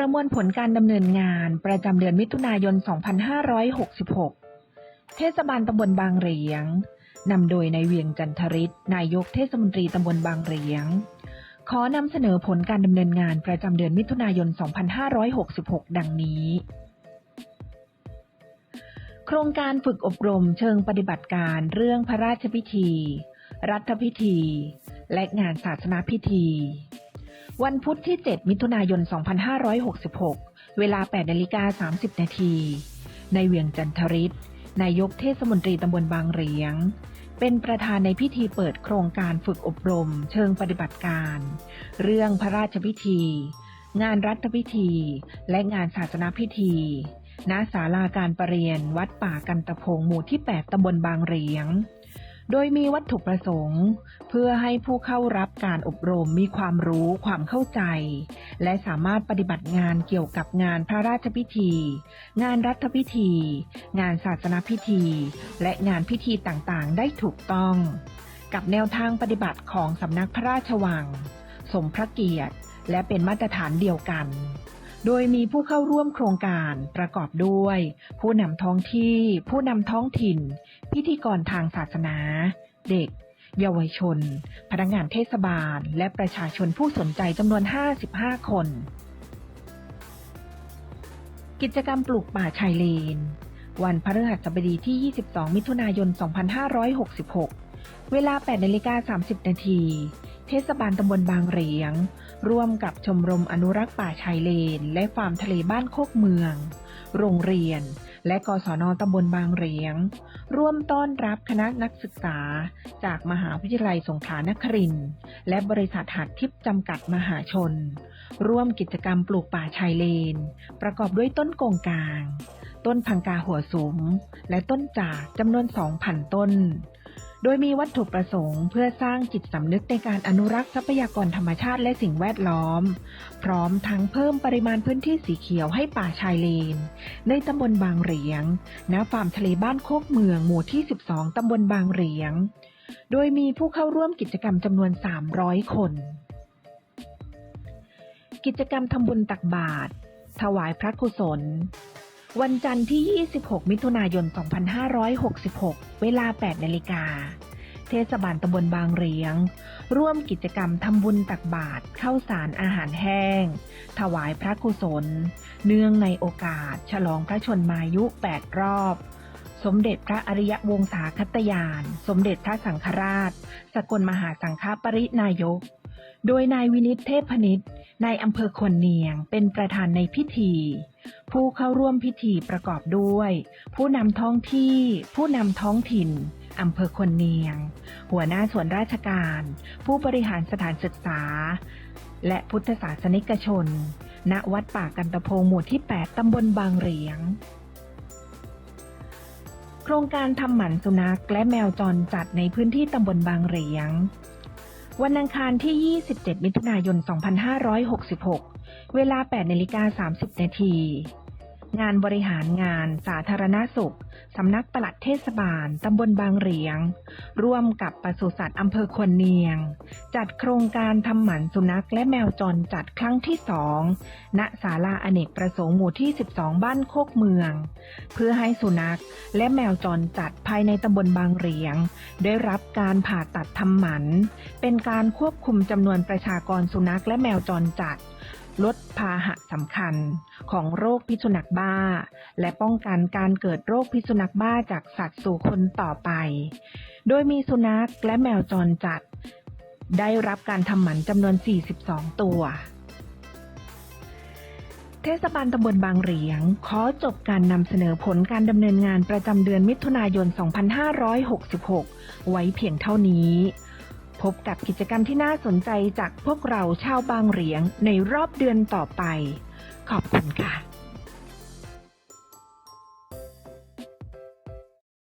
ประมวลผลการดำเนินงานประจำเดือนมิถุนายน 2566 เทศบาลตำบลบางเหรียงนำโดยนายเวียงจันทริศนายกเทศมนตรีตำบลบางเหรียง ขอนำเสนอผลการดำเนินงานประจำเดือนมิถุนายน 2566 ดังนี้ โครงการฝึกอบรมเชิงปฏิบัติการเรื่องพระราชพิธี รัฐพิธี และงานศาสนาพิธี วันพุธที่ 7 มิถุนายน 2566 เวลา8นาฬิกา30 นาทีในเวียงจันทริศนายกเทศมนตรีตำบลบางเหรียง เป็นประธานในพิธีเปิดโครงการฝึกอบรม เชิงปฏิบัติการ เรื่องพระราชพิธี งานรัฐพิธี และงานศาสนาพิธีณศาลาการประเรียน วัดป่ากันตะพงหมู่ที่ 8ตำบลบางเหรียง โดยมีวัตถุประสงค์ เพื่อให้ผู้เข้ารับการอบรมมีความรู้ความเข้าใจ และสามารถปฏิบัติงานเกี่ยวกับงานพระราชพิธี งานรัฐพิธี งานศาสนาพิธี และงานพิธีต่างๆ ได้ถูกต้อง กับแนวทางปฏิบัติของสำนักพระราชวัง สมพระเกียรติ และเป็นมาตรฐานเดียวกัน โดยมีผู้เข้าร่วมโครงการประกอบด้วย ผู้นำท้องที่ ผู้นำท้องถิ่น พิธีกรทางศาสนา เด็ก เยาวชน พนักงานเทศบาล และประชาชนผู้สนใจจำนวน 55 คน กิจกรรมปลูกป่าชายเลน วันพฤหัสบดีที่ 22 มิถุนายน 2566 เวลา 8นาฬิกา30 นาที เทศบาลตำบลบางเหรียง ร่วมกับชมรมอนุรักษ์ป่าชายเลน และฟาร์มทะเลบ้านโคกเมือง โรงเรียน และกศนตำบลบางเหรียง ร่วมต้อนรับคณะนักศึกษา จากมหาวิทยาลัยสงขลานครินทร์และบริษัทหาดทิพย์จำกัดมหาชน ร่วมกิจกรรมปลูกป่าชายเลน ประกอบด้วยต้นโกงกาง ต้นพังกาหัวสุม และต้นจากจำนวน 2,000 ต้น โดยมีวัตถุประสงค์เพื่อสร้างจิตสำนึกในการอนุรักษ์ทรัพยากรธรรมชาติและสิ่งแวดล้อม พร้อมทั้งเพิ่มปริมาณพื้นที่สีเขียวให้ป่าชายเลน ในตำบลบางเหรียง ณ ฟาร์มทะเลบ้านโคกเมืองหมู่ที่ 12 ตำบลบางเหรียง โดยมีผู้เข้าร่วมกิจกรรมจำนวน 300 คน กิจกรรมทำบุญตักบาตรถวายพระกุศล วันจันทร์ที่ 26 มิถุนายน 2566 เวลา 8 นาฬิกา เทศบาลตำบลบางเรียง ร่วมกิจกรรมทำบุญตักบาตรข้าวสารอาหารแห้ง ถวายพระกุศล เนื่องในโอกาส ฉลองพระชนมายุ 8 รอบ สมเด็จพระอริยวงศาคตยาน สมเด็จพระสังฆราช สกลมหาสังฆปรินายก โดยนายวินิตเทพนิตนายอำเภอควรเนียง เป็นประธานในพิธี ผู้เข้าร่วมพิธีประกอบด้วย ผู้นำท้องที่ ผู้นำท้องถิ่นอำเภอควรเนียง หัวหน้าส่วนราชการ ผู้บริหารสถานศึกษา และพุทธศาสนิกชน ณ วัดป่ากันตะพงหมู่ที่ 8 ตำบลบางเหรียง โครงการทำหมันสุนัขและแมวจรจัดในพื้นที่ตำบลบางเหรียง วันอังคารที่ 27 มิถุนายน 2566 เวลา 8นาฬิกา30 นาที งานบริหารงานสาธารณสุข สำนักปลัดเทศบาล ตำบลบางเหรียง ร่วมกับปศุสัตว์อำเภอควรเนียง จัดโครงการทำหมันสุนัขและแมวจรจัดครั้งที่สองณศาลาอเนกประสงค์หมู่ที่ 12 บ้านโคกเมือง เพื่อให้สุนัขและแมวจรจัดภายในตำบลบางเหรียง ได้รับการผ่าตัดทำหมัน เป็นการควบคุมจำนวนประชากรสุนัขและแมวจรจัด ลดพาหะสำคัญของโรคพิษสุนัขบ้า และป้องกันการเกิดโรคพิษสุนัขบ้าจากสัตว์สู่คนต่อไป โดยมีสุนัขและแมวจรจัด ได้รับการทำหมันจำนวน 42 ตัวเทศบาลตำบลบางเหรียง ขอจบการนำเสนอผลการดำเนินงานประจำเดือนมิถุนายน 2566 ไว้เพียงเท่านี้ พบกับกิจกรรมที่น่าสนใจจากพวกเราชาวบางเหรียงในรอบเดือนต่อไป ขอบคุณค่ะ